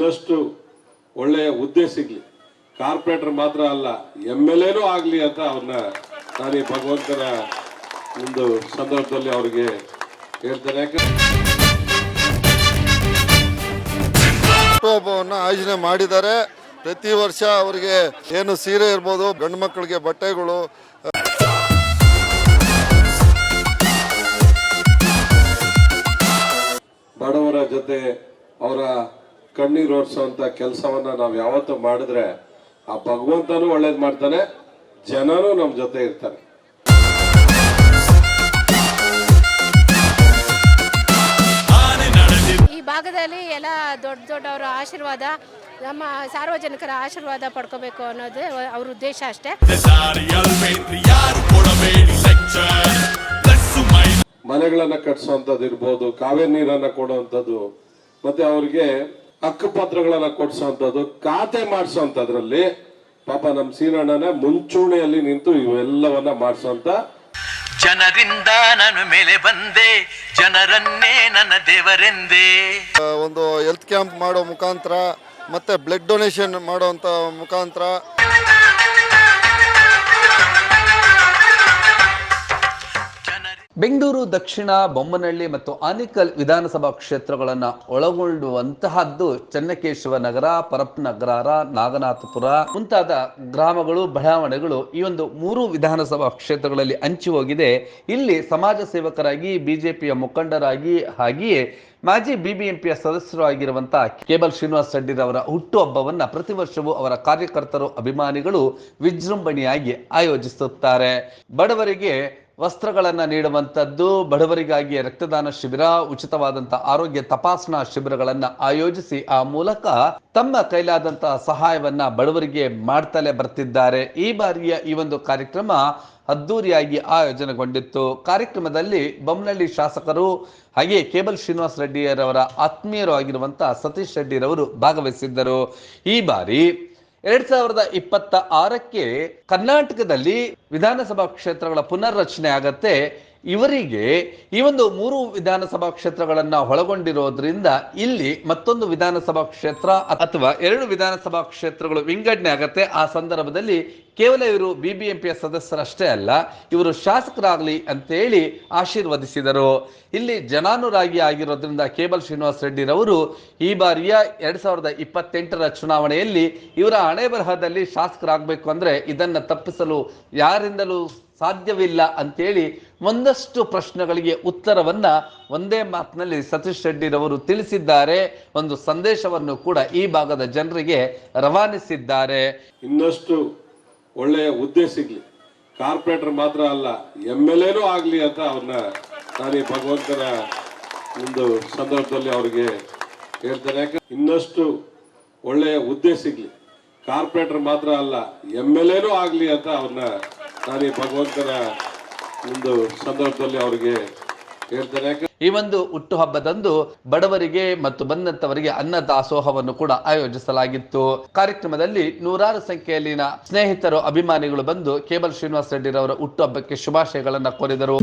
ಇನ್ನಷ್ಟು ಒಳ್ಳೆಯ ಹುದ್ದೆ ಸಿಗಲಿ. ಕಾರ್ಪೊರೇಟರ್ ಮಾತ್ರ ಅಲ್ಲ ಎಂ ಎಲ್ ಎನೂ ಆಗಲಿ ಅಂತ ಅವ್ರನ್ನ ನಾನು ಈ ಭಗವಂತನ ಒಂದು ಸಂದರ್ಭದಲ್ಲಿ ಅವ್ರಿಗೆ ಹೇಳ್ತಾರೆ ಯಾಕಂದ್ರೆ ಹಬ್ಬವನ್ನು ಆಯೋಜನೆ ಮಾಡಿದ್ದಾರೆ. ಪ್ರತಿ ವರ್ಷ ಅವರಿಗೆ ಏನು ಸೀರೆ ಇರ್ಬೋದು ಗಂಡು ಮಕ್ಕಳಿಗೆ ಬಟ್ಟೆಗಳು ಬಡವರ ಜೊತೆ ಅವರ ಕಣ್ಣೀರು ಓಡಿಸುವಂತ ಕೆಲಸವನ್ನ ನಾವು ಯಾವತ್ತೂ ಮಾಡಿದ್ರೆ ಆ ಭಗವಂತನೂ ಒಳ್ಳೇದ್ ಮಾಡ್ತಾನೆ ಜನನೂ ನಮ್ಮ ಜೊತೆ ಇರ್ತಾರೆ ಈ ಭಾಗದಲ್ಲಿ ಎಲ್ಲ ದೊಡ್ಡ ದೊಡ್ಡವರ ಆಶೀರ್ವಾದ ನಮ್ಮ ಸಾರ್ವಜನಿಕರ ಆಶೀರ್ವಾದ ಪಡ್ಕೋಬೇಕು ಅನ್ನೋದೇ ಅವ್ರ ಉದ್ದೇಶ ಅಷ್ಟೇ. ಮನೆಗಳನ್ನು ಕಟ್ಸುವಂಥದ್ದು ಇರ್ಬೋದು ಕಾವೇರಿ ನೀರನ್ನ ಕೊಡುವಂಥದ್ದು ಮತ್ತೆ ಅವ್ರಿಗೆ ಹಕ್ಕುಪತ್ರಗಳನ್ನ ಕೊಡ್ಸುವಂಥದ್ದು ಖಾತೆ ಮಾಡಿಸುವಂಥದ್ರಲ್ಲಿ ಪಾಪ ನಮ್ಮ ಸೀನಣ್ಣನ ಮುಂಚೂಣಿಯಲ್ಲಿ ನಿಂತು ಇವೆಲ್ಲವನ್ನ ಮಾಡಿಸುವಂತ ಜನರಿಂದ ನಾನು ಮೇಲೆ ಬಂದೆ ಜನರನ್ನೇ ನನ್ನ ದೇವರೆಂದೇ. ಒಂದು ಹೆಲ್ತ್ ಕ್ಯಾಂಪ್ ಮಾಡೋ ಮುಖಾಂತರ ಮತ್ತೆ ಬ್ಲಡ್ ಡೊನೇಷನ್ ಮಾಡುವಂತ ಮುಖಾಂತರ. ಬೆಂಗಳೂರು, ದಕ್ಷಿಣ, ಬೊಮ್ಮನಹಳ್ಳಿ ಮತ್ತು ಆನಿಕಲ್ ವಿಧಾನಸಭಾ ಕ್ಷೇತ್ರಗಳನ್ನು ಒಳಗೊಳ್ಳುವಂತಹದ್ದು ಚನ್ನಕೇಶವ ನಗರ ಪರಪ್ನಗರ ನಾಗನಾಥಪುರ ಮುಂತಾದ ಗ್ರಾಮಗಳು, ಬಡಾವಣೆಗಳು ಈ ಒಂದು ಮೂರು ವಿಧಾನಸಭಾ ಕ್ಷೇತ್ರಗಳಲ್ಲಿ ಹಂಚಿ ಹೋಗಿದೆ. ಇಲ್ಲಿ ಸಮಾಜ ಸೇವಕರಾಗಿ, ಬಿಜೆಪಿಯ ಮುಖಂಡರಾಗಿ ಹಾಗೆಯೇ ಮಾಜಿ ಬಿಬಿಎಂಪಿಯ ಸದಸ್ಯರು ಆಗಿರುವಂತಹ ಕೇಬಲ್ ಶ್ರೀನಿವಾಸ್ ರೆಡ್ಡಿರವರ ಹುಟ್ಟುಹಬ್ಬವನ್ನು ಪ್ರತಿ ವರ್ಷವೂ ಅವರ ಕಾರ್ಯಕರ್ತರು, ಅಭಿಮಾನಿಗಳು ವಿಜೃಂಭಣೆಯಾಗಿ ಆಯೋಜಿಸುತ್ತಾರೆ. ಬಡವರಿಗೆ ವಸ್ತ್ರಗಳನ್ನು ನೀಡುವಂಥದ್ದು, ಬಡವರಿಗಾಗಿ ರಕ್ತದಾನ ಶಿಬಿರ ಉಚಿತವಾದಂತಹ ಆರೋಗ್ಯ ತಪಾಸಣಾ ಶಿಬಿರಗಳನ್ನು ಆಯೋಜಿಸಿ ಆ ಮೂಲಕ ತಮ್ಮ ಕೈಲಾದಂತಹ ಸಹಾಯವನ್ನ ಬಡವರಿಗೆ ಮಾಡ್ತಲೇ ಬರ್ತಿದ್ದಾರೆ. ಈ ಬಾರಿಯ ಈ ಒಂದು ಕಾರ್ಯಕ್ರಮ ಅದ್ದೂರಿಯಾಗಿ ಆಯೋಜನೆಗೊಂಡಿತ್ತು. ಕಾರ್ಯಕ್ರಮದಲ್ಲಿ ಬೊಮ್ಮನಹಳ್ಳಿ ಶಾಸಕರು ಹಾಗೆ ಕೇಬಲ್ ಶ್ರೀನಿವಾಸ್ ರೆಡ್ಡಿಯರವರ ಆತ್ಮೀಯರು ಆಗಿರುವಂತಹ ಸತೀಶ್ ರೆಡ್ಡಿರವರು ಭಾಗವಹಿಸಿದ್ದರು. ಈ ಬಾರಿ ಎರಡ್ ಸಾವಿರದ ಇಪ್ಪತ್ತ ಆರಕ್ಕೆ ಕರ್ನಾಟಕದಲ್ಲಿ ವಿಧಾನಸಭಾ ಕ್ಷೇತ್ರಗಳ ಪುನರ್ರಚನೆ ಆಗತ್ತೆ. ಇವರಿಗೆ ಈ ಒಂದು ಮೂರು ವಿಧಾನಸಭಾ ಕ್ಷೇತ್ರಗಳನ್ನು ಒಳಗೊಂಡಿರೋದ್ರಿಂದ ಇಲ್ಲಿ ಮತ್ತೊಂದು ವಿಧಾನಸಭಾ ಕ್ಷೇತ್ರ ಅಥವಾ ಎರಡು ವಿಧಾನಸಭಾ ಕ್ಷೇತ್ರಗಳು ವಿಂಗಡಣೆ ಆಗತ್ತೆ. ಆ ಸಂದರ್ಭದಲ್ಲಿ ಕೇವಲ ಇವರು ಬಿಬಿಎಂಪಿಯ ಸದಸ್ಯರಷ್ಟೇ ಅಲ್ಲ, ಇವರು ಶಾಸಕರಾಗಲಿ ಅಂತೇಳಿ ಆಶೀರ್ವದಿಸಿದರು. ಇಲ್ಲಿ ಜನಾನುರಾಗಿ ಆಗಿರೋದ್ರಿಂದ ಕೇಬಲ್ ಶ್ರೀನಿವಾಸ್ ರೆಡ್ಡಿರವರು ಈ ಬಾರಿಯ ಎರಡ್ ಸಾವಿರದ ಇಪ್ಪತ್ತೆಂಟರ ಚುನಾವಣೆಯಲ್ಲಿ ಇವರ ಹಣೆ ಬರಹದಲ್ಲಿ ಶಾಸಕರಾಗಬೇಕು ಅಂದ್ರೆ ಇದನ್ನ ತಪ್ಪಿಸಲು ಯಾರಿಂದಲೂ ಸಾಧ್ಯವಿಲ್ಲ ಅಂತೇಳಿ ಒಂದಷ್ಟು ಪ್ರಶ್ನೆಗಳಿಗೆ ಉತ್ತರವನ್ನ ಒಂದೇ ಮಾತಿನಲ್ಲಿ ಸತೀಶ್ ರೆಡ್ಡಿರವರು ತಿಳಿಸಿದ್ದಾರೆ. ಒಂದು ಸಂದೇಶವನ್ನು ಕೂಡ ಈ ಭಾಗದ ಜನರಿಗೆ ರವಾನಿಸಿದ್ದಾರೆ. ಇನ್ನಷ್ಟು ಒಳ್ಳೆಯ ಹುದ್ದೆ ಸಿಗ್ಲಿ. ಕಾರ್ಪೊರೇಟರ್ ಮಾತ್ರ ಅಲ್ಲ ಎಂ ಎಲ್ ಎನೂ ಆಗಲಿ ಅಂತ ಅವ್ರನ್ನ ನಾನು ಭಗವಂತನ ಒಂದು ಸಂದರ್ಭದಲ್ಲಿ ಅವ್ರಿಗೆ ಹೇಳ್ತಾರೆ ಯಾಕಂದ್ರೆ ಇನ್ನಷ್ಟು ಒಳ್ಳೆಯ ಹುದ್ದೆ ಸಿಗ್ಲಿ. ಕಾರ್ಪೊರೇಟರ್ ಮಾತ್ರ ಅಲ್ಲ ಎಂ ಎಲ್ ಎನೂ ಆಗಲಿ ಅಂತ ಅವ್ರನ್ನ ನಾನು ಭಗವಂತನ ಒಂದು ಸಂದರ್ಭದಲ್ಲಿ ಅವರಿಗೆ ಹೇಳ್ತಾರೆ ಈ ಒಂದು ಹುಟ್ಟುಹಬ್ಬದಂದು ಬಡವರಿಗೆ ಮತ್ತು ಬಂದಂತವರಿಗೆ ಅನ್ನ ದಾಸೋಹವನ್ನು ಕೂಡ ಆಯೋಜಿಸಲಾಗಿತ್ತು. ಕಾರ್ಯಕ್ರಮದಲ್ಲಿ ನೂರಾರು ಸಂಖ್ಯೆಯಲ್ಲಿನ ಸ್ನೇಹಿತರು, ಅಭಿಮಾನಿಗಳು ಬಂದು ಕೇಬಲ್ ಶ್ರೀನಿವಾಸ್ ರೆಡ್ಡಿರವರ ಹುಟ್ಟುಹಬ್ಬಕ್ಕೆ ಶುಭಾಶಯಗಳನ್ನ ಕೋರಿದರು.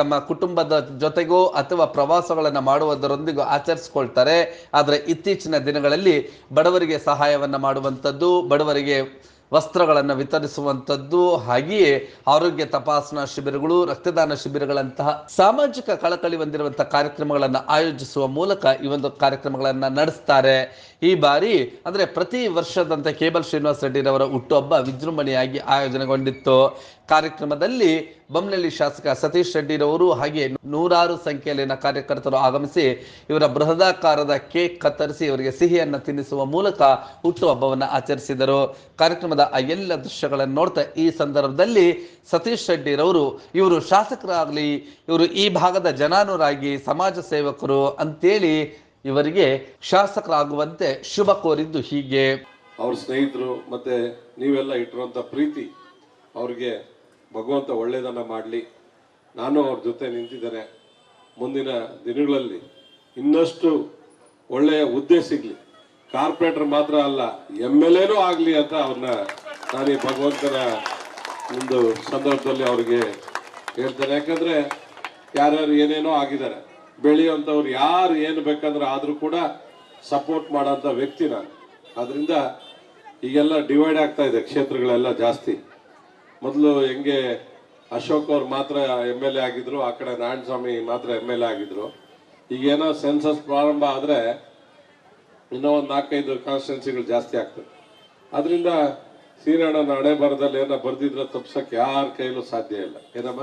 ತಮ್ಮ ಕುಟುಂಬದ ಜೊತೆಗೂ ಅಥವಾ ಪ್ರವಾಸಗಳನ್ನು ಮಾಡುವುದರೊಂದಿಗೂ ಆಚರಿಸ್ಕೊಳ್ತಾರೆ. ಆದರೆ ಇತ್ತೀಚಿನ ದಿನಗಳಲ್ಲಿ ಬಡವರಿಗೆ ಸಹಾಯವನ್ನು ಮಾಡುವಂಥದ್ದು, ಬಡವರಿಗೆ ವಸ್ತ್ರಗಳನ್ನು ವಿತರಿಸುವಂಥದ್ದು, ಹಾಗೆಯೇ ಆರೋಗ್ಯ ತಪಾಸಣಾ ಶಿಬಿರಗಳು, ರಕ್ತದಾನ ಶಿಬಿರಗಳಂತಹ ಸಾಮಾಜಿಕ ಕಳಕಳಿ ಹೊಂದಿರುವಂತಹ ಕಾರ್ಯಕ್ರಮಗಳನ್ನು ಆಯೋಜಿಸುವ ಮೂಲಕ ಈ ಒಂದು ಕಾರ್ಯಕ್ರಮಗಳನ್ನು ನಡೆಸ್ತಾರೆ. ಈ ಬಾರಿ ಅಂದರೆ ಪ್ರತಿ ವರ್ಷದಂತೆ ಕೇಬಲ್ ಶ್ರೀನಿವಾಸ್ ರೆಡ್ಡಿರವರ ಹುಟ್ಟುಹಬ್ಬ ವಿಜೃಂಭಣೆಯಾಗಿ ಆಯೋಜನೆಗೊಂಡಿತ್ತು. ಕಾರ್ಯಕ್ರಮದಲ್ಲಿ ಬೊಮ್ಮನಹಳ್ಳಿ ಶಾಸಕ ಸತೀಶ್ ರೆಡ್ಡಿರವರು ಹಾಗೆ ನೂರಾರು ಸಂಖ್ಯೆಯಲ್ಲಿನ ಕಾರ್ಯಕರ್ತರು ಆಗಮಿಸಿ ಇವರ ಬೃಹದಾಕಾರದ ಕೇಕ್ ಕತ್ತರಿಸಿ ಇವರಿಗೆ ಸಿಹಿಯನ್ನು ತಿನ್ನಿಸುವ ಮೂಲಕ ಹುಟ್ಟುಹಬ್ಬವನ್ನು ಆಚರಿಸಿದರು. ಕಾರ್ಯಕ್ರಮದ ಆ ಎಲ್ಲ ದೃಶ್ಯಗಳನ್ನು ನೋಡ್ತಾ ಈ ಸಂದರ್ಭದಲ್ಲಿ ಸತೀಶ್ ರೆಡ್ಡಿರವರು ಇವರು ಶಾಸಕರಾಗಲಿ, ಇವರು ಈ ಭಾಗದ ಜನಾನುರಾಗಿ, ಸಮಾಜ ಸೇವಕರು ಅಂತೇಳಿ ಇವರಿಗೆ ಶಾಸಕರಾಗುವಂತೆ ಶುಭ ಕೋರಿದ್ದು ಹೀಗೆ. ಅವ್ರ ಸ್ನೇಹಿತರು ಮತ್ತೆ ನೀವೆಲ್ಲ ಇಟ್ಟಿರುವಂಥ ಪ್ರೀತಿ ಅವ್ರಿಗೆ ಭಗವಂತ ಒಳ್ಳೇದನ್ನ ಮಾಡಲಿ. ನಾನು ಅವ್ರ ಜೊತೆ ನಿಂತಿದ್ದೇನೆ. ಮುಂದಿನ ದಿನಗಳಲ್ಲಿ ಇನ್ನಷ್ಟು ಒಳ್ಳೆಯ ಹುದ್ದೆ ಸಿಗ್ಲಿ. ಕಾರ್ಪೊರೇಟರ್ ಮಾತ್ರ ಅಲ್ಲ, ಎಂ ಎಲ್ ಎನೂ ಆಗಲಿ ಅಂತ ಅವ್ರನ್ನ ನಾನು ಭಗವಂತನ ಒಂದು ಸಂದರ್ಭದಲ್ಲಿ ಅವ್ರಿಗೆ ಹೇಳ್ತೇನೆ. ಯಾಕಂದ್ರೆ ಯಾರ್ಯಾರು ಏನೇನೋ ಆಗಿದ್ದಾರೆ. ಬೆಳೆಯುವಂಥವ್ರು ಯಾರು, ಏನು ಬೇಕಂದ್ರೆ ಆದರೂ ಕೂಡ ಸಪೋರ್ಟ್ ಮಾಡೋಂಥ ವ್ಯಕ್ತಿ ನಾನು. ಅದರಿಂದ ಈಗೆಲ್ಲ ಡಿವೈಡ್ ಆಗ್ತಾ ಇದೆ, ಕ್ಷೇತ್ರಗಳೆಲ್ಲ ಜಾಸ್ತಿ. ಮೊದಲು ಹೆಂಗೆ ಅಶೋಕ್ ಅವ್ರು ಮಾತ್ರ ಎಂ ಎಲ್ ಎ ಆಗಿದ್ರು, ಆ ಕಡೆ ನಾರಾಯಣ ಸ್ವಾಮಿ ಮಾತ್ರ ಎಂ ಎಲ್ ಎ ಆಗಿದ್ರು. ಈಗೇನೋ ಸೆನ್ಸಸ್ ಪ್ರಾರಂಭ ಆದರೆ ಇನ್ನೂ ಒಂದು ನಾಲ್ಕೈದು ಕಾನ್ಸ್ಟಿಟ್ಯೂನ್ಸಿಗಳು ಜಾಸ್ತಿ ಆಗ್ತವೆ. ಅದರಿಂದ ಶ್ರೀರಾಣನ ಹಣೆ ಬರದಲ್ಲಿ ಏನೋ ಬರ್ದಿದ್ರೆ ತಪ್ಸಕ್ಕೆ ಯಾರ ಕೈಲೂ ಸಾಧ್ಯ ಇಲ್ಲ. ಏನಮ್ಮ?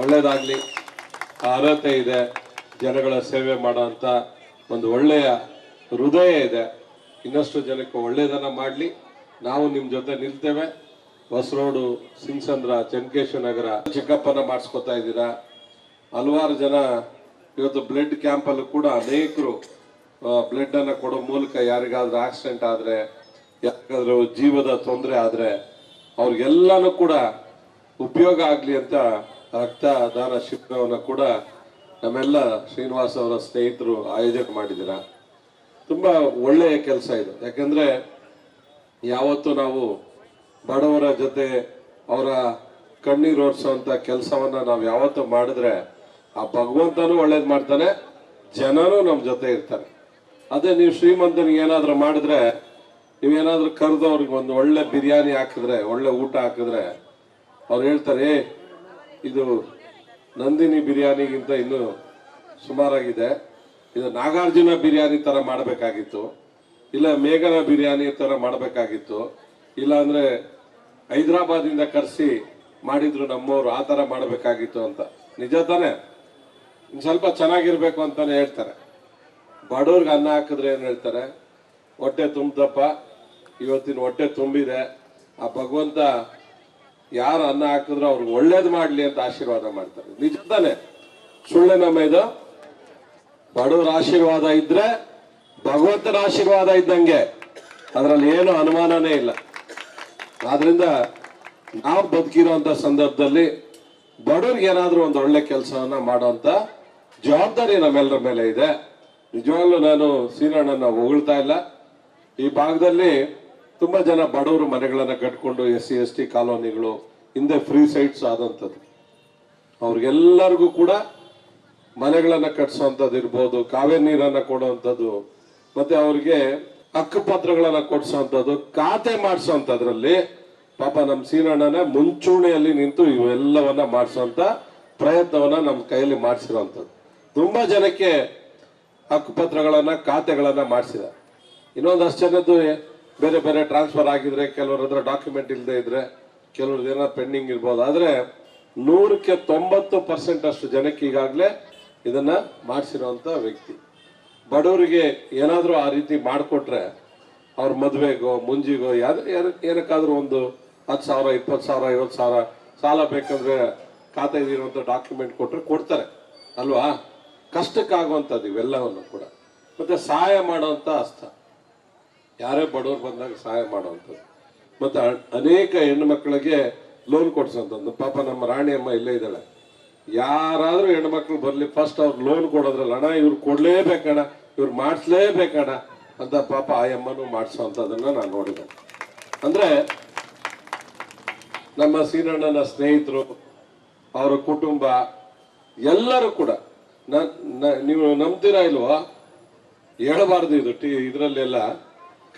ಒಳ್ಳೇದಾಗ್ಲಿ. ಅರ್ಹತೆ ಇದೆ, ಜನಗಳ ಸೇವೆ ಮಾಡೋಂಥ ಒಂದು ಒಳ್ಳೆಯ ಹೃದಯ ಇದೆ. ಇನ್ನಷ್ಟು ಜನಕ್ಕೆ ಒಳ್ಳೆಯದನ್ನ ಮಾಡಲಿ. ನಾವು ನಿಮ್ಮ ಜೊತೆ ನಿಲ್ತೇವೆ. ಬಸ್ ರೋಡು ಸಿಂಗ್ಸಂದ್ರ ಚನ್ಕೇಶ್ವರ ನಗರ ಚೆಕಪ್ಪನ್ನು ಮಾಡಿಸ್ಕೊತಾ ಇದ್ದೀರಾ. ಹಲವಾರು ಜನ ಇವತ್ತು ಬ್ಲಡ್ ಕ್ಯಾಂಪಲ್ಲೂ ಕೂಡ ಅನೇಕರು ಬ್ಲಡ್ ಅನ್ನ ಕೊಡೋ ಮೂಲಕ ಯಾರಿಗಾದ್ರೂ ಆಕ್ಸಿಡೆಂಟ್ ಆದ್ರೆ, ಯಾರಿಗಾದ್ರೂ ಜೀವದ ತೊಂದರೆ ಆದ್ರೆ, ಅವ್ರಿಗೆಲ್ಲನೂ ಕೂಡ ಉಪಯೋಗ ಆಗಲಿ ಅಂತ ರಕ್ತದಾನ ಶಿಬಿರವನ್ನು ಕೂಡ ನಮ್ಮೆಲ್ಲ ಶ್ರೀನಿವಾಸ್ ಅವರ ಸ್ನೇಹಿತರು ಆಯೋಜಕ ಮಾಡಿದ್ದೀರ. ತುಂಬ ಒಳ್ಳೆಯ ಕೆಲಸ ಇದು. ಯಾಕೆಂದರೆ ಯಾವತ್ತೂ ನಾವು ಬಡವರ ಜೊತೆ ಅವರ ಕಣ್ಣೀರು ಓಡಿಸುವಂತ ಕೆಲಸವನ್ನು ನಾವು ಯಾವತ್ತೂ ಮಾಡಿದ್ರೆ ಆ ಭಗವಂತನೂ ಒಳ್ಳೇದು ಮಾಡ್ತಾನೆ ಜನನೂ ನಮ್ಮ ಜೊತೆ ಇರ್ತಾರೆ. ಅದೇ ನೀವು ಶ್ರೀಮಂತನಿಗೆ ಏನಾದರೂ ಮಾಡಿದ್ರೆ ನೀವೇನಾದರೂ ಕರೆದು ಅವ್ರಿಗೆ ಒಂದು ಒಳ್ಳೆ ಬಿರಿಯಾನಿ ಹಾಕಿದ್ರೆ ಒಳ್ಳೆ ಊಟ ಹಾಕಿದ್ರೆ ಅವ್ರು ಹೇಳ್ತಾರೆ "ಏ, ಇದು ನಂದಿನಿ ಬಿರಿಯಾನಿಗಿಂತ ಇನ್ನೂ ಸುಮಾರಾಗಿದೆ. ಇದು ನಾಗಾರ್ಜುನ ಬಿರಿಯಾನಿ ತರ ಮಾಡಬೇಕಾಗಿತ್ತು. ಇಲ್ಲ ಮೇಘನ ಬಿರಿಯಾನಿ ತರ ಮಾಡಬೇಕಾಗಿತ್ತು. ಇಲ್ಲ ಅಂದ್ರೆ ಹೈದರಾಬಾದಿಂದ ಕರೆಸಿ ಮಾಡಿದ್ರು ನಮ್ಮವರು ಆ ತರ ಮಾಡಬೇಕಾಗಿತ್ತು ಅಂತ. ನಿಜ ತಾನೆ? ಸ್ವಲ್ಪ ಚೆನ್ನಾಗಿರ್ಬೇಕು ಅಂತಾನೆ ಹೇಳ್ತಾರೆ. ಬಡವ್ರಿಗೆ ಅನ್ನ ಹಾಕಿದ್ರೆ ಏನ್ ಹೇಳ್ತಾರೆ? ಹೊಟ್ಟೆ ತುಂಬದಪ್ಪ. ಇವತ್ತಿನ ಹೊಟ್ಟೆ ತುಂಬಿದೆ. ಆ ಭಗವಂತ ಯಾರು ಅನ್ನ ಹಾಕಿದ್ರು ಅವ್ರಿಗೆ ಒಳ್ಳೇದು ಮಾಡ್ಲಿ ಅಂತ ಆಶೀರ್ವಾದ ಮಾಡ್ತಾರೆ. ನಿಜ ತಾನೆ? ಸುಳ್ಳೆ ನಮ್ಮ ಇದು ಬಡವರ ಆಶೀರ್ವಾದ ಇದ್ರೆ ಭಗವಂತನ ಆಶೀರ್ವಾದ ಇದ್ದಂಗೆ. ಅದರಲ್ಲಿ ಏನು ಅನುಮಾನನೇ ಇಲ್ಲ. ಆದ್ರಿಂದ ನಾವು ಬದುಕಿರುವಂತ ಸಂದರ್ಭದಲ್ಲಿ ಬಡವ್ರಿಗೆ ಏನಾದರೂ ಒಂದು ಒಳ್ಳೆ ಕೆಲಸವನ್ನ ಮಾಡುವಂತ ಜವಾಬ್ದಾರಿ ನಮ್ಮೆಲ್ಲರ ಮೇಲೆ ಇದೆ. ನಿಜವಾಗ್ಲೂ ನಾನು ಸೀನಣ್ಣನ ಹೊಗಳ್ತಾ ಇಲ್ಲ. ಈ ಭಾಗದಲ್ಲಿ ತುಂಬಾ ಜನ ಬಡವರು ಮನೆಗಳನ್ನು ಕಟ್ಕೊಂಡು ಎಸ್ ಸಿ, ಎಸ್ ಟಿ ಕಾಲೋನಿಗಳು, ಹಿಂದೆ ಫ್ರೀ ಸೈಟ್ಸ್ ಆದಂಥದ್ದು. ಅವ್ರಿಗೆಲ್ಲರಿಗೂ ಕೂಡ ಮನೆಗಳನ್ನು ಕಟ್ಸೋಂಥದ್ದು ಇರ್ಬೋದು, ಕಾವೇರಿ ನೀರನ್ನು ಕೊಡುವಂಥದ್ದು ಮತ್ತೆ ಅವ್ರಿಗೆ ಹಕ್ಕುಪತ್ರಗಳನ್ನು ಕೊಡಿಸೋವಂಥದ್ದು ಖಾತೆ ಮಾಡಿಸೋಂಥದ್ರಲ್ಲಿ ಪಾಪ ನಮ್ಮ ಸೀನಣ್ಣನ ಮುಂಚೂಣಿಯಲ್ಲಿ ನಿಂತು ಇವೆಲ್ಲವನ್ನ ಮಾಡಿಸುವಂತ ಪ್ರಯತ್ನವನ್ನ ನಮ್ಮ ಕೈಯಲ್ಲಿ ಮಾಡಿಸಿರೋವಂಥದ್ದು ತುಂಬಾ ಜನಕ್ಕೆ ಹಕ್ಕುಪತ್ರಗಳನ್ನು, ಖಾತೆಗಳನ್ನು ಮಾಡಿಸಿದ ಇನ್ನೊಂದಷ್ಟು ಜನದ್ದು ಬೇರೆ ಬೇರೆ ಟ್ರಾನ್ಸ್ಫರ್ ಆಗಿದ್ರೆ ಕೆಲವ್ರ ಹತ್ರ ಡಾಕ್ಯುಮೆಂಟ್ ಇಲ್ಲದೆ ಇದ್ರೆ ಕೆಲವ್ರದ್ದು ಏನೋ ಪೆಂಡಿಂಗ್ ಇರ್ಬೋದು. ಆದ್ರೆ ನೂರಕ್ಕೆ ತೊಂಬತ್ತು ಪರ್ಸೆಂಟ್ ಅಷ್ಟು ಜನಕ್ಕೆ ಈಗಾಗಲೇ ಇದನ್ನ ಮಾಡಿಸಿರುವಂತ ವ್ಯಕ್ತಿ. ಬಡವರಿಗೆ ಏನಾದ್ರೂ ಆ ರೀತಿ ಮಾಡಿಕೊಟ್ರೆ ಅವ್ರ ಮದುವೆಗೋ, ಮುಂಜಿಗೋ, ಯಾರು ಏನಕ್ಕಾದ್ರೂ ಒಂದು ಹತ್ತು ಸಾವಿರ, ಇಪ್ಪತ್ತು ಸಾವಿರ, ಐವತ್ತು ಸಾವಿರ ಸಾಲ ಬೇಕಂದ್ರೆ ಖಾತೆ ಇರುವಂತ ಡಾಕ್ಯುಮೆಂಟ್ ಕೊಟ್ಟರೆ ಕೊಡ್ತಾರೆ. ಅಲ್ವಾ? ಕಷ್ಟಕ್ಕಾಗುವಂಥದ್ದು ಇವೆಲ್ಲವನ್ನು ಕೂಡ. ಮತ್ತೆ ಸಹಾಯ ಮಾಡುವಂತ ಹಸ್ತ. ಯಾರೇ ಬಡವರು ಬಂದಾಗ ಸಹಾಯ ಮಾಡುವಂಥದ್ದು. ಮತ್ತು ಅನೇಕ ಹೆಣ್ಣು ಮಕ್ಕಳಿಗೆ ಲೋನ್ ಕೊಡಿಸೋಂಥದ್ದು. ಪಾಪ ನಮ್ಮ ರಾಣಿಯಮ್ಮ ಇಲ್ಲೇ ಇದ್ದಾಳೆ. ಹೆಣ್ಣು ಹೆಣ್ಮಕ್ಳು ಬರಲಿ ಫಸ್ಟ್ ಅವ್ರು ಲೋನ್ ಕೊಡೋದ್ರಲ್ಲ ಅಣ್ಣ ಇವ್ರು ಕೊಡಲೇಬೇಕಣ ಇವ್ರು ಮಾಡಿಸ್ಲೇಬೇಕಣ್ಣ ಅಂತ ಪಾಪ ಆ ಅಮ್ಮನೂ ಮಾಡಿಸೋವಂಥದ್ದನ್ನು ನಾನು ನೋಡಿದೆ. ಅಂದರೆ ನಮ್ಮ ಸೀನಣ್ಣನ ಸ್ನೇಹಿತರು, ಅವರ ಕುಟುಂಬ, ಎಲ್ಲರೂ ಕೂಡ ನಾನು ನೀವು ನಂಬ್ತೀರಾ ಇಲ್ವೋ? ಹೇಳಬಾರ್ದು ಇದು ಟಿ, ಇದರಲ್ಲೆಲ್ಲ.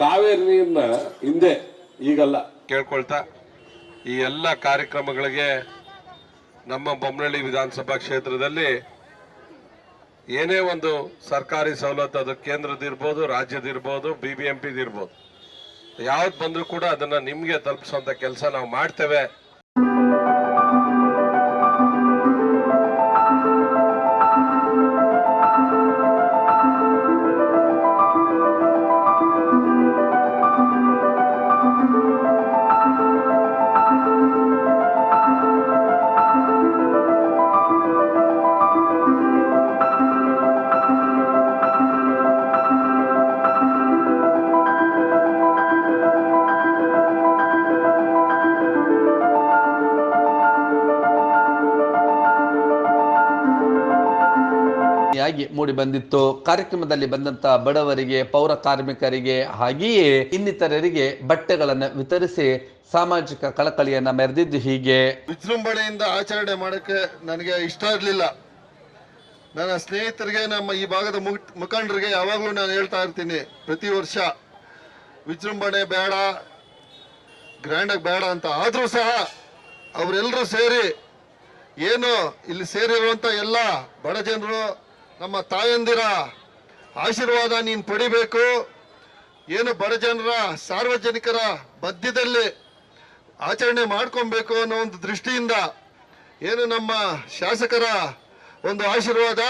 ಕಾವೇರಿ ನೀರನ್ನ ಹಿಂದೆ ಈಗಲ್ಲ. ಕೇಳ್ಕೊಳ್ತಾ, ಈ ಎಲ್ಲ ಕಾರ್ಯಕ್ರಮಗಳಿಗೆ ನಮ್ಮ ಬೊಮ್ಮನಹಳ್ಳಿ ವಿಧಾನಸಭಾ ಕ್ಷೇತ್ರದಲ್ಲಿ ಏನೇ ಒಂದು ಸರ್ಕಾರಿ ಸವಲತ್ತು ಅದು ಕೇಂದ್ರದಿರ್ಬೋದು ರಾಜ್ಯದಿರ್ಬೋದು ಬಿ ಬಿ ಎಂ ಪಿದಿರ್ಬೋದು ಯಾವ್ದು ಬಂದರೂ ಕೂಡ ಅದನ್ನು ನಿಮಗೆ ತಲುಪಿಸುವಂಥ ಕೆಲಸ ನಾವು ಮಾಡ್ತೇವೆ. ಮೂಡಿ ಬಂದಿತ್ತು. ಕಾರ್ಯಕ್ರಮದಲ್ಲಿ ಬಂದಂತ ಬಡವರಿಗೆ, ಪೌರ ಕಾರ್ಮಿಕರಿಗೆ ಹಾಗೆಯೇ ಇನ್ನಿತರರಿಗೆ ಬಟ್ಟೆಗಳನ್ನು ವಿತರಿಸಿ ಸಾಮಾಜಿಕ ಕಳಕಳಿಯನ್ನ ಮೆರೆದಿದ್ದು ಹೀಗೆ. ವಿಜೃಂಭಣೆಯಿಂದ ಆಚರಣೆ ಮಾಡಕ್ಕೆ ನನಗೆ ಇಷ್ಟ ಇರಲಿಲ್ಲ. ನನ್ನ ಸ್ನೇಹಿತರಿಗೆ, ನಮ್ಮ ಈ ಭಾಗದ ಮುಖ- ಮುಖಂಡರಿಗೆ ಯಾವಾಗಲೂ ನಾನು ಹೇಳ್ತಾ ಇರ್ತೀನಿ, ಪ್ರತಿ ವರ್ಷ ವಿಜೃಂಭಣೆ ಬೇಡ ಗ್ರ್ಯಾಂಡಾಗಿ ಬೇಡ ಅಂತ. ಆದರೂ ಸಹ ಅವರೆಲ್ಲರೂ ಸೇರಿ, ಏನು ಇಲ್ಲಿ ಸೇರಿರುವಂಥ ಎಲ್ಲ ಬಡ ಜನರು ನಮ್ಮ ತಾಯಂದಿರ ಆಶೀರ್ವಾದ ನೀನು ಪಡಿಬೇಕು. ಏನು ಬಡ ಜನರ ಸಾರ್ವಜನಿಕರ ಮಧ್ಯದಲ್ಲಿ ಆಚರಣೆ ಮಾಡ್ಕೊಬೇಕು ಅನ್ನೋ ಒಂದು ದೃಷ್ಟಿಯಿಂದ ಏನು ನಮ್ಮ ಶಾಸಕರ ಒಂದು ಆಶೀರ್ವಾದ,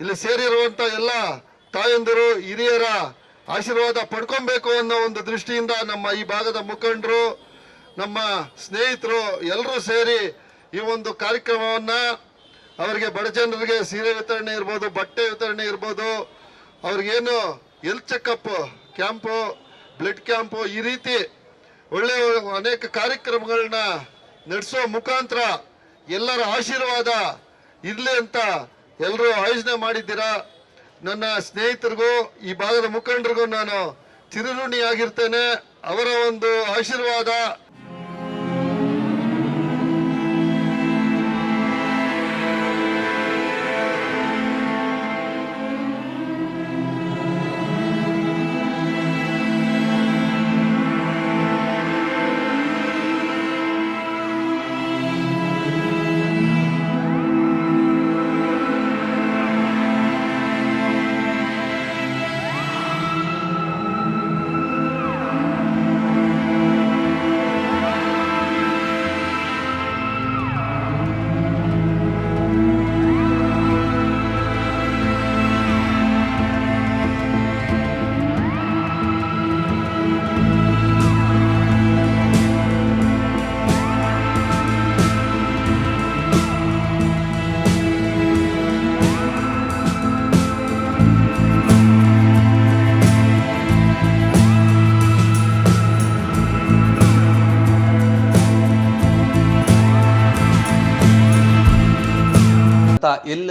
ಇಲ್ಲಿ ಸೇರಿರುವಂತ ಎಲ್ಲ ತಾಯಂದಿರು, ಹಿರಿಯರ ಆಶೀರ್ವಾದ ಪಡ್ಕೊಬೇಕು ಅನ್ನೋ ಒಂದು ದೃಷ್ಟಿಯಿಂದ ನಮ್ಮ ಈ ಭಾಗದ ಮುಖಂಡರು, ನಮ್ಮ ಸ್ನೇಹಿತರು ಎಲ್ಲರೂ ಸೇರಿ ಈ ಒಂದು ಕಾರ್ಯಕ್ರಮವನ್ನ ಅವರಿಗೆ ಬಡ ಜನರಿಗೆ ಸೀರೆ ವಿತರಣೆ ಇರ್ಬೋದು, ಬಟ್ಟೆ ವಿತರಣೆ ಇರ್ಬೋದು, ಅವ್ರಿಗೇನು health checkup camp blood camp ಈ ರೀತಿ ಒಳ್ಳೆಯ ಅನೇಕ ಕಾರ್ಯಕ್ರಮಗಳನ್ನ ನಡೆಸೋ ಮುಖಾಂತರ ಎಲ್ಲರ ಆಶೀರ್ವಾದ ಇರಲಿ ಅಂತ ಎಲ್ಲರೂ ಆಯೋಜನೆ ಮಾಡಿದ್ದೀರಾ? ನನ್ನ ಸ್ನೇಹಿತರಿಗೂ, ಈ ಭಾಗದ ಮುಖಂಡರಿಗೂ ನಾನು ಚಿರಋಣಿಯಾಗಿರ್ತೇನೆ ಅವರ ಒಂದು ಆಶೀರ್ವಾದ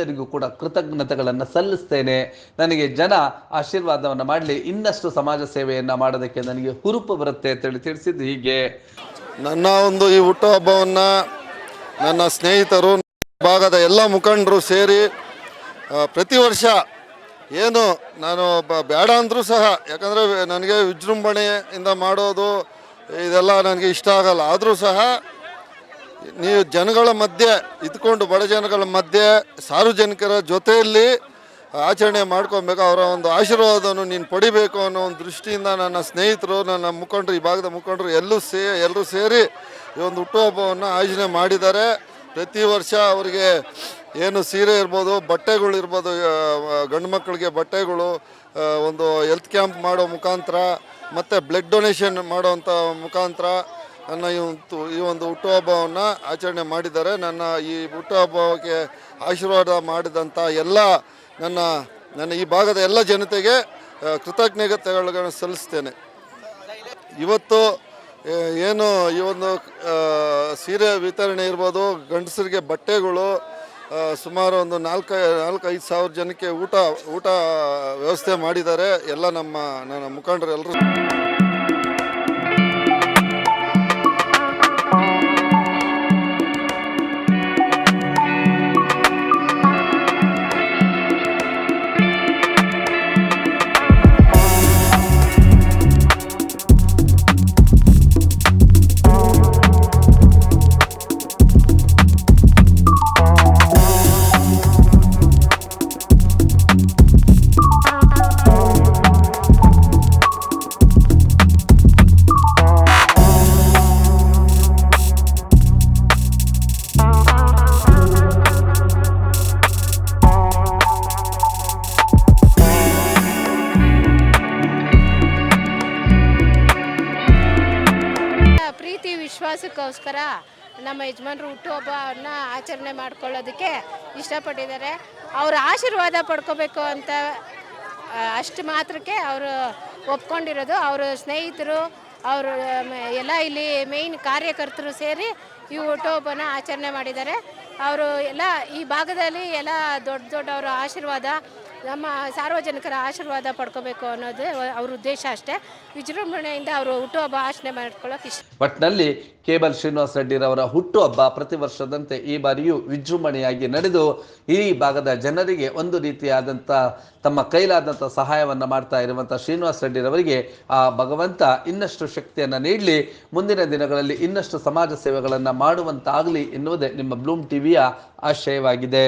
ಎಲ್ಲರಿಗೂ ಕೂಡ ಕೃತಜ್ಞತೆಗಳನ್ನು ಸಲ್ಲಿಸ್ತೇನೆ. ನನಗೆ ಜನ ಆಶೀರ್ವಾದವನ್ನು ಮಾಡಲಿ, ಇನ್ನಷ್ಟು ಸಮಾಜ ಸೇವೆಯನ್ನು ಮಾಡೋದಕ್ಕೆ ನನಗೆ ಹುರುಪು ಬರುತ್ತೆ ಅಂತೇಳಿ ತಿಳಿಸಿದ್ದು ಹೀಗೆ. ನನ್ನ ಒಂದು ಈ ಹುಟ್ಟುಹಬ್ಬವನ್ನ ನನ್ನ ಸ್ನೇಹಿತರು ಭಾಗದ ಎಲ್ಲ ಮುಖಂಡರು ಸೇರಿ ಪ್ರತಿ ವರ್ಷ ಏನು ನಾನು ಬೇಡ ಅಂದರೂ ಸಹ, ಯಾಕಂದರೆ ನನಗೆ ವಿಜೃಂಭಣೆಯಿಂದ ಮಾಡೋದು ಇದೆಲ್ಲ ನನಗೆ ಇಷ್ಟ ಆಗಲ್ಲ. ಆದರೂ ಸಹ ನೀವು ಜನಗಳ ಮಧ್ಯೆ ಇದ್ಕೊಂಡು ಬಡ ಜನಗಳ ಮಧ್ಯೆ ಸಾರ್ವಜನಿಕರ ಜೊತೆಯಲ್ಲಿ ಆಚರಣೆ ಮಾಡ್ಕೊಬೇಕು, ಅವರ ಒಂದು ಆಶೀರ್ವಾದವನ್ನು ನೀನು ಪಡಿಬೇಕು ಅನ್ನೋ ಒಂದು ದೃಷ್ಟಿಯಿಂದ ನನ್ನ ಸ್ನೇಹಿತರು, ನನ್ನ ಮುಖಂಡರು, ಈ ಭಾಗದ ಮುಖಂಡರು ಎಲ್ಲರೂ ಸೇ, ಎಲ್ಲರೂ ಸೇರಿ ಈ ಒಂದು ಹುಟ್ಟುಹಬ್ಬವನ್ನು ಆಯೋಜನೆ ಮಾಡಿದ್ದಾರೆ. ಪ್ರತಿ ವರ್ಷ ಅವರಿಗೆ ಏನು ಸೀರೆ ಇರ್ಬೋದು, ಬಟ್ಟೆಗಳು ಇರ್ಬೋದು ಗಂಡು ಮಕ್ಕಳಿಗೆ ಬಟ್ಟೆಗಳು ಒಂದು ಹೆಲ್ತ್ ಕ್ಯಾಂಪ್ ಮಾಡೋ ಮುಖಾಂತರ, ಮತ್ತು ಬ್ಲಡ್ ಡೊನೇಷನ್ ಮಾಡೋವಂಥ ಮುಖಾಂತರ ನನ್ನ ಈ ಒಂದು ಈ ಒಂದು ಹುಟ್ಟುಹಬ್ಬವನ್ನು ಆಚರಣೆ ಮಾಡಿದ್ದಾರೆ. ನನ್ನ ಈ ಹುಟ್ಟುಹಬ್ಬಕ್ಕೆ ಆಶೀರ್ವಾದ ಮಾಡಿದಂಥ ಎಲ್ಲ ನನ್ನ ನನ್ನ ಈ ಭಾಗದ ಎಲ್ಲ ಜನತೆಗೆ ಕೃತಜ್ಞತೆಗಳನ್ನು ಸಲ್ಲಿಸ್ತೇನೆ. ಇವತ್ತು ಏನು ಈ ಒಂದು ಸೀರೆ ವಿತರಣೆ ಇರ್ಬೋದು, ಗಂಡಸರಿಗೆ ಬಟ್ಟೆಗಳು ಸುಮಾರು ಒಂದು ನಾಲ್ಕು ನಾಲ್ಕೈದು ಸಾವಿರ ಜನಕ್ಕೆ ಊಟ ಊಟ ವ್ಯವಸ್ಥೆ ಮಾಡಿದ್ದಾರೆ. ಎಲ್ಲ ನಮ್ಮ ನನ್ನ ಮುಖಂಡರು ಎಲ್ಲರೂ ವಿಶ್ವಾಸಕ್ಕೋಸ್ಕರ ನಮ್ಮ ಯಜಮಾನ್ರು ಹುಟ್ಟುಹಬ್ಬವನ್ನು ಆಚರಣೆ ಮಾಡ್ಕೊಳ್ಳೋದಕ್ಕೆ ಇಷ್ಟಪಟ್ಟಿದ್ದಾರೆ. ಅವರ ಆಶೀರ್ವಾದ ಪಡ್ಕೋಬೇಕು ಅಂತ ಅಷ್ಟು ಮಾತ್ರಕ್ಕೆ ಅವರು ಒಪ್ಕೊಂಡಿರೋದು. ಅವರ ಸ್ನೇಹಿತರು, ಅವರು ಎಲ್ಲ ಇಲ್ಲಿ ಮೇಯ್ನ್ ಕಾರ್ಯಕರ್ತರು ಸೇರಿ ಈ ಹುಟ್ಟುಹಬ್ಬನ ಆಚರಣೆ ಮಾಡಿದ್ದಾರೆ. ಅವರು ಎಲ್ಲ ಈ ಭಾಗದಲ್ಲಿ ಎಲ್ಲ ದೊಡ್ಡ ದೊಡ್ಡವರ ಆಶೀರ್ವಾದ ನಮ್ಮ ಸಾರ್ವಜನಿಕರ ಆಶೀರ್ವಾದ ಪಡ್ಕೋಬೇಕು ಅನ್ನೋದೇ ಅವ್ರ ಉದ್ದೇಶ ಅಷ್ಟೇ. ವಿಜೃಂಭಣೆಯಿಂದ ಅವರು ಹುಟ್ಟುಹಬ್ಬ ಆಚರಣೆ ಮಾಡ್ಕೊಳ್ಳೋಕೆ ಇಷ್ಟ. ಒಟ್ಟಿನಲ್ಲಿ ಕೇಬಲ್ ಶ್ರೀನಿವಾಸ ರೆಡ್ಡಿರವರ ಹುಟ್ಟುಹಬ್ಬ ಪ್ರತಿ ವರ್ಷದಂತೆ ಈ ಬಾರಿಯೂ ವಿಜೃಂಭಣೆಯಾಗಿ ನಡೆದು, ಈ ಭಾಗದ ಜನರಿಗೆ ಒಂದು ರೀತಿಯಾದಂಥ ತಮ್ಮ ಕೈಲಾದಂಥ ಸಹಾಯವನ್ನು ಮಾಡ್ತಾ ಇರುವಂಥ ಶ್ರೀನಿವಾಸ ರೆಡ್ಡಿರವರಿಗೆ ಆ ಭಗವಂತ ಇನ್ನಷ್ಟು ಶಕ್ತಿಯನ್ನು ನೀಡಲಿ, ಮುಂದಿನ ದಿನಗಳಲ್ಲಿ ಇನ್ನಷ್ಟು ಸಮಾಜ ಸೇವೆಗಳನ್ನು ಮಾಡುವಂತಾಗಲಿ ಎನ್ನುವುದೇ ನಿಮ್ಮ ಬ್ಲೂಮ್ ಟಿವಿಯ ಆಶಯವಾಗಿದೆ.